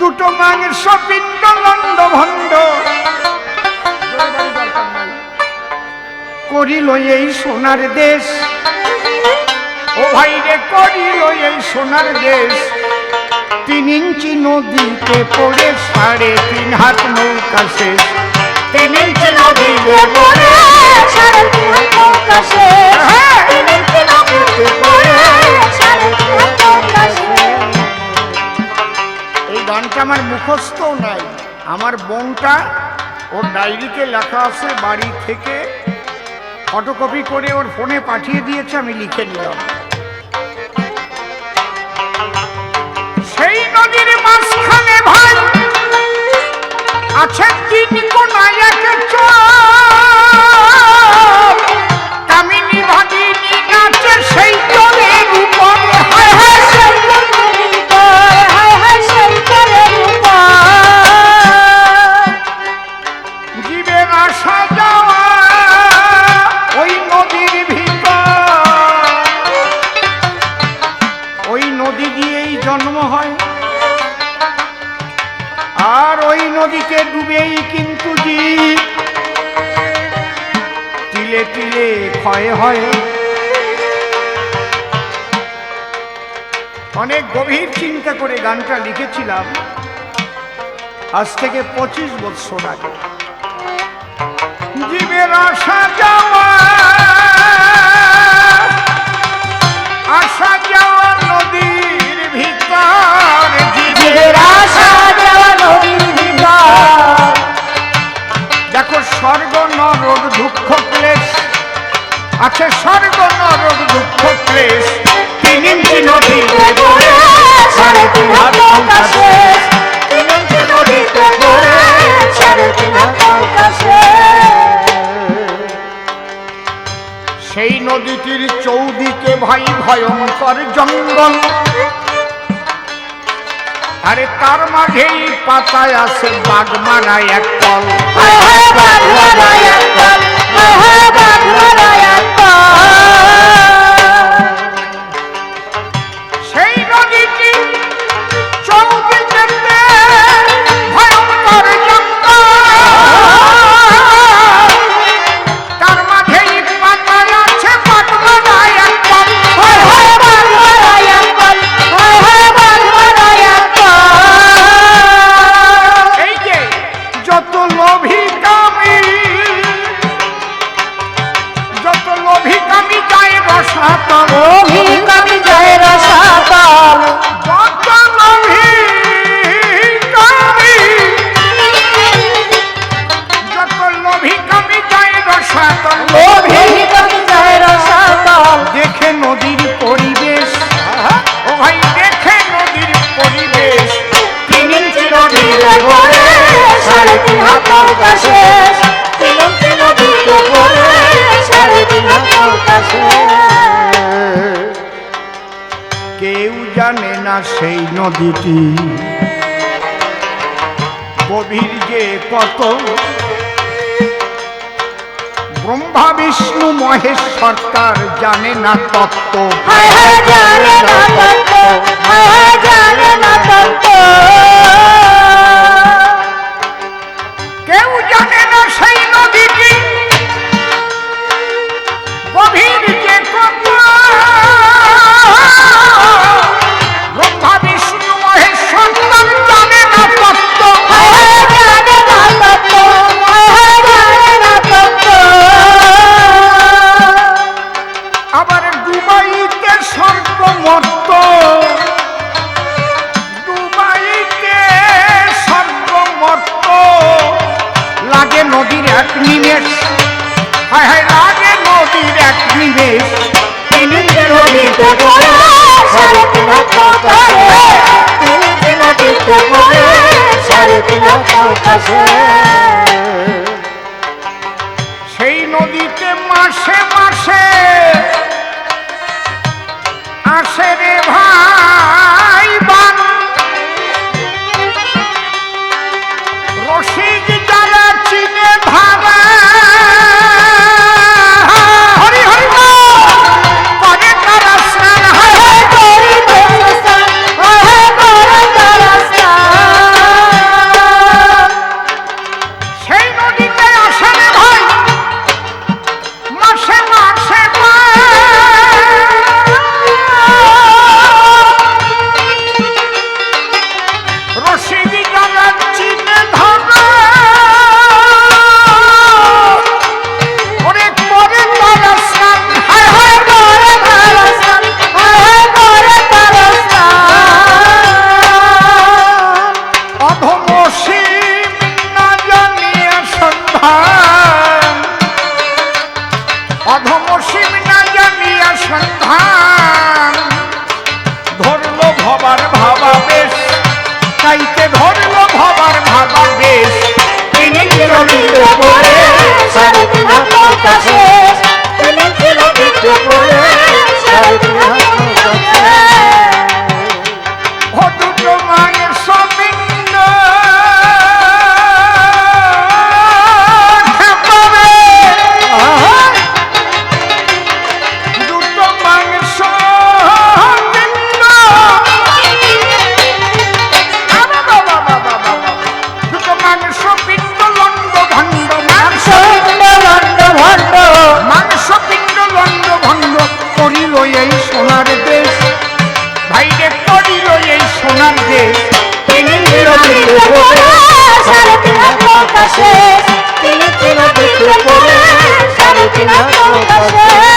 দুটো মাংস পিণ্ড লন্ড ভণ্ড। করিল এই সোনার দেশ। ও ভাই রে করিল এই সোনার দেশ। তিন ইঞ্চি নদীতে পড়ে সাড়ে তিন হাত নৌকা শেষ। তিন ইঞ্চি নদীতে পড়ে সাড়ে তিন হাত নৌকা শেষ। আমার মুখস্থ নাই। আমার বোনটা ওর ডায়েরিতে লেখা আছে, বাড়ি থেকে ফটোকপি করে ওর ফোনে পাঠিয়ে দিয়েছে, আমি লিখে নিলাম। সেই নদীর মাঝখানে ভাই আছে তিন কোনায় নদীকে ডুবেই কিন্তু জীব। তিলে তিলে ক্ষয় হয় অনেক গভীর চিন্তা করে গানটা লিখেছিলাম। আজ থেকে পঁচিশ বছর আগে। জীবের আশা যাওয়া আছে স্বর্গ নরক দুঃখ ক্লেশ। তিন ইঞ্চি নদীতে পড়ে সাড়ে তিন হাত নৌকা শেষ। তিন ইঞ্চি নদীতে পড়ে সাড়ে তিন হাত সেই নদীটির চৌদিকে ভাই ভয়ঙ্কর জঙ্গল। আরে তার মাঝেই পাতায় আছে বাগমারা এক কল। সেই নদীটি। কবির যে কত, ব্রহ্মা, বিষ্ণু, মহেশ সরকার জানে না তত্ত্ব। জানে না তত্ত্ব জানে না তত্ত্ব। স্বর্গমর্ত দুবাইতে স্বর্গমর্ত। লাগে নদীর এক নিমেষ। হায় হায়, লাগে নদীর এক নিমেষ। ইঞ্চি নদীতে পড়ে। আসে রে ভাই। নদীতে পড়ে সাড়ে